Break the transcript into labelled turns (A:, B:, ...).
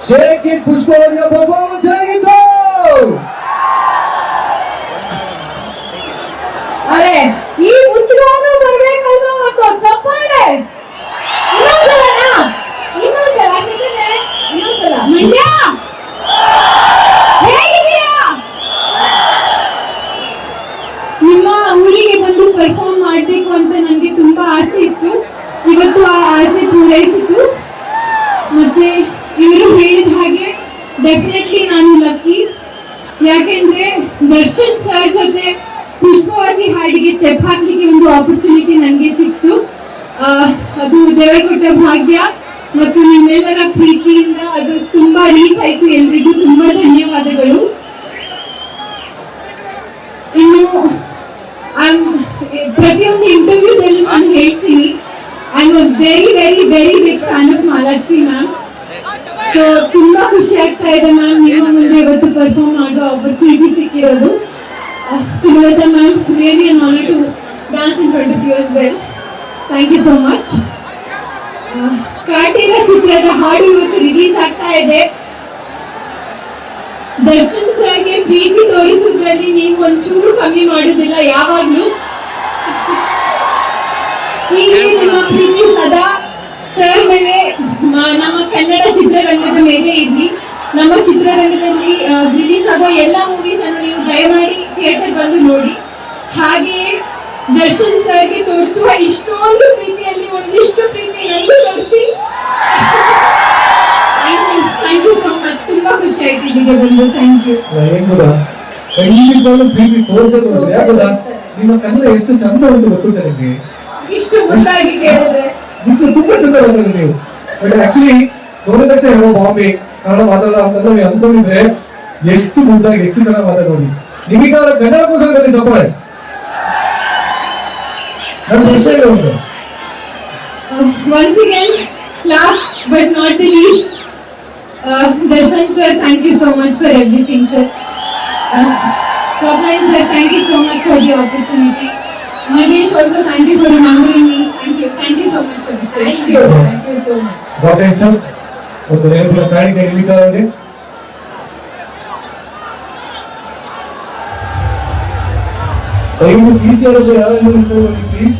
A: It ಪುಷ್ಪವರ್ಗ performance ಆಗಿತ್ತು
B: ಅರೆ ಈ ಮುದ್ರಾನು ಬರ್ಬೇಕಲ್ವಾ ಮಕ್ಕಳು ಚಪ್ಪಾಳೆ? ಇನ್ನೊಂದ್ಸಲ ಶಕ್ತಿನೇ ಇನ್ನೊಂದ್ಸಲ. ಮಂಡ್ಯ? ಡೆಫಿನೆಟ್ಲಿ ನಾನು ಲಕ್ಕಿ ಯಾಕೆಂದ್ರೆ ದರ್ಶನ್ ಸರ್ ಜೊತೆ ಪುಷ್ಪವಾಗಿ ಹಾಡಿಗೆ ಸ್ಟೆಪ್ ಹಾಕ್ಲಿಕ್ಕೆ ಒಂದು ಆಪರ್ಚುನಿಟಿ ನನಗೆ ಸಿಕ್ತು. ಅದು ದೇವರ ಕೊಟ್ಟ ಭಾಗ್ಯ ಮತ್ತು ನಿಮ್ಮೆಲ್ಲರ ಪ್ರೀತಿಯಿಂದ ಅದು ತುಂಬಾ ರೀಚ್ ಆಯ್ತು. ಎಲ್ರಿಗೂ ತುಂಬಾ ಧನ್ಯವಾದಗಳು. ಇನ್ನು ಪ್ರತಿಯೊಂದು ಇಂಟರ್ವ್ಯೂದಲ್ಲಿ ನಾನು ಹೇಳ್ತೀನಿ. I am very very very big fan of Malashree ma'am so ತುಂಬಾ ಖುಷಿ ಆಗ್ತಾ ಇದೆ ಮ್ಯಾಮ್ ನಿಮ್ಮ ಮುಂದೆ ಇವತ್ತು ಪರ್ಫಾರ್ಮ್ ಮಾಡೋ ಆಪರ್ಚುನಿಟಿ ಸಿಕ್ಕಿರೋದು. Sumalatha ma'am really an honour to dance in front of you as well thank you so much Kaatera ಚಿತ್ರದ ಹಾಡು ಇವತ್ತು ರಿಲೀಸ್ ಆಗ್ತಾ ಇದೆ. ದರ್ಶನ್ ಸರ್ಗೆ ಪ್ರೀತಿ ತೋರಿಸೋದ್ರಲ್ಲಿ ನೀವು ಒಂಚೂರು ಕಮ್ಮಿ ಮಾಡುವುದಿಲ್ಲ ಯಾವಾಗ್ಲೂ ಹೀಗೆ ನಿಮ್ಮ ಪ್ರೀತಿ ಸದಾ ಸರ್ ಮೇಲೆ ಮ- ನಮ್ಮ ಕನ್ನಡ ಚಿತ್ರರಂಗದ ಮೇಲೆ ಇರ್ಲಿ ನಮ್ಮ ಚಿತ್ರರಂಗದಲ್ಲಿ ರಿಲೀಸ್ ಆಗೋ ಎಲ್ಲ ಮೂವೀಸ್ ಅನ್ನು ನೀವು ದಯಮಾಡಿ ಥಿಯೇಟರ್ ಬಂದು ನೋಡಿ. ಹಾಗೆಯೇ ದರ್ಶನ್ ಸರ್ಗೆ ತೋರಿಸುವ ಇಷ್ಟೊಂದು ಪ್ರೀತಿಯಲ್ಲಿ ಒಂದಿಷ್ಟು ಪ್ರೀತಿ ನನಗೂ ತೋರಿಸಿ. ಥ್ಯಾಂಕ್ ಯು ಸೋ ಮಚ್ ತುಂಬಾ ಖುಷಿ ಆಯ್ತು ಇಲ್ಲಿಗೆ ಬಂದು. ಥ್ಯಾಂಕ್ ಯು
A: ಖಂಡಿತವಾಗ್ಲೂ ಪ್ರೀತಿ ತೋರ್ಸೇ ತೋರಿಸಿ ನಿಮ್ಮ ಕನ್ನಡ ಎಷ್ಟು ಚಂದ ಉಂಟು ಗೊತ್ತು ನಿಮಗೆ?
B: ಇಷ್ಟು ಮುದ್ದಾಗಿ ಕೇಳಿದ್ರೆ.
A: ತುಂಬಾ ಚಂದ ಬಂದಿದೆ ನೀವು. ಬಟ್ ಆಕ್ಚುಲಿ ಯಾವ ಬಾಂಬೆ ಕನ್ನಡ ಮಾತಾಡೋ ಅಂತಂದ್ರೆ ನೀವು ಅನ್ಕೊಂಡಿದ್ರೆ ಎಷ್ಟು ಮುದ್ದಾಗಿ ಎಷ್ಟು ಚೆನ್ನಾಗಿ ಮಾತಾಡೋಡಿ ನಿಮಗೆ ಅವರ ಕನ್ನಡಕ್ಕೋಸ್ಕರ ಬನ್ನಿ ಸಪೋರ್ಟ್ ನನ್ನ ಪ್ರಶ್ನೆ ಇದೆ ಒಂದು
B: Uh, once again, last but not the least, uh, Darshan sir, thank you so much for everything, sir. Uh, Prabhain sir, thank you so much for the opportunity. Mahesh also, thank you for remembering me. Thank you. Thank you so much for this. Thank you. Thank you so much.
A: Doctor sir ఒక రేపుల కాడికి ఎన్ని కావాలి. ఐదు తీసేయాలి please